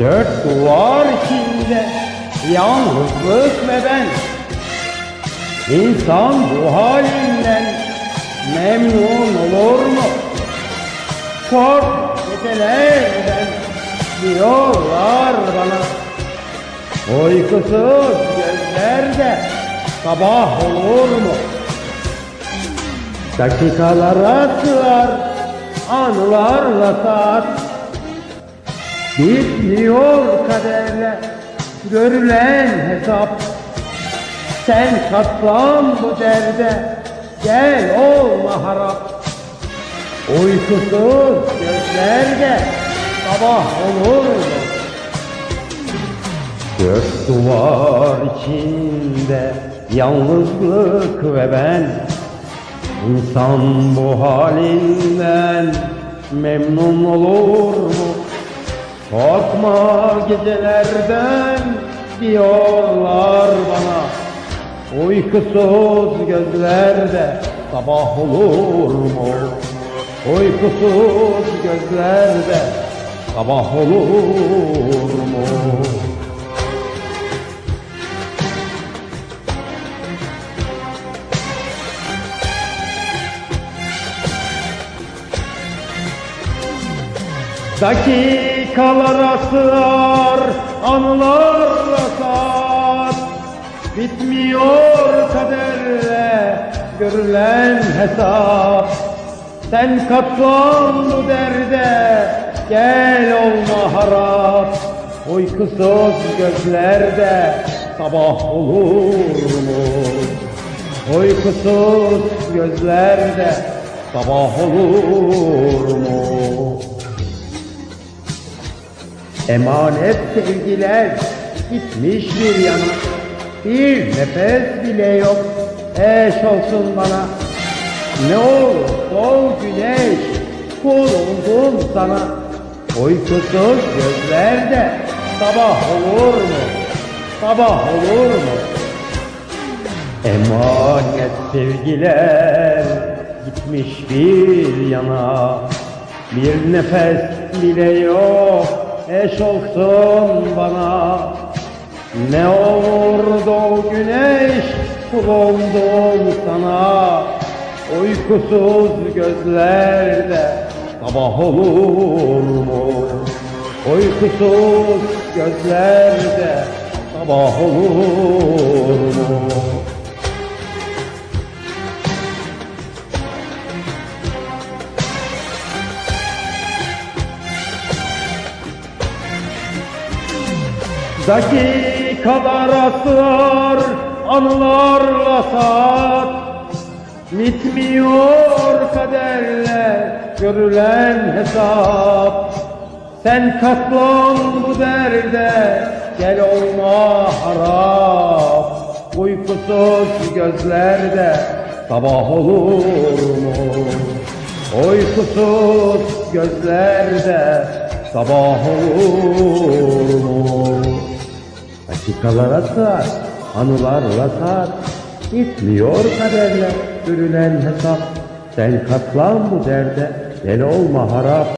Dört duvar içinde yalnızlık ve ben İnsan bu halinden memnun olur mu? Kork gecelerden diyorlar bana Uykusuz gözlerde sabah olur mu? Dakikalara sığar anılarla saat Bitmiyor kaderle görülen hesap. Sen katlan bu derde. Gel olma harap. Uykusuz gözlerde sabah olur mu? Dört duvar içinde yalnızlık ve ben. İnsan bu halinden memnun olur mu? Korkma gecelerden diyorlar bana Uykusuz gözlerde sabah olur mu? Uykusuz gözlerde sabah olur mu? Dakikalara sığar anılarla saat Bitmiyor kaderle görülen hesap Sen katlan bu derde gel olma harap Uykusuz gözlerde sabah olur mu? Uykusuz gözlerde sabah olur mu? Emanet sevgiler gitmiş bir yana Bir nefes bile yok eş olsun bana Ne olur sol güneş kul oldum sana Uykusuz gözlerde sabah olur mu? Sabah olur mu? Emanet sevgiler gitmiş bir yana Bir nefes bile yok eş olsun bana Ne olurdu o güneş bulundum sana Uykusuz gözlerde sabah olur mu? Uykusuz gözlerde sabah olur mu? Dakikalara sığar anılarla saat Bitmiyor kaderle görülen hesap Sen katlan bu derde gel olma harap Uykusuz gözlerde sabah olur mu? Uykusuz gözlerde sabah olur mu? Dakikalara sığar, anılarla saat Bitmiyor kaderle görülen hesap. Sen katlan bu derde, gel olma harap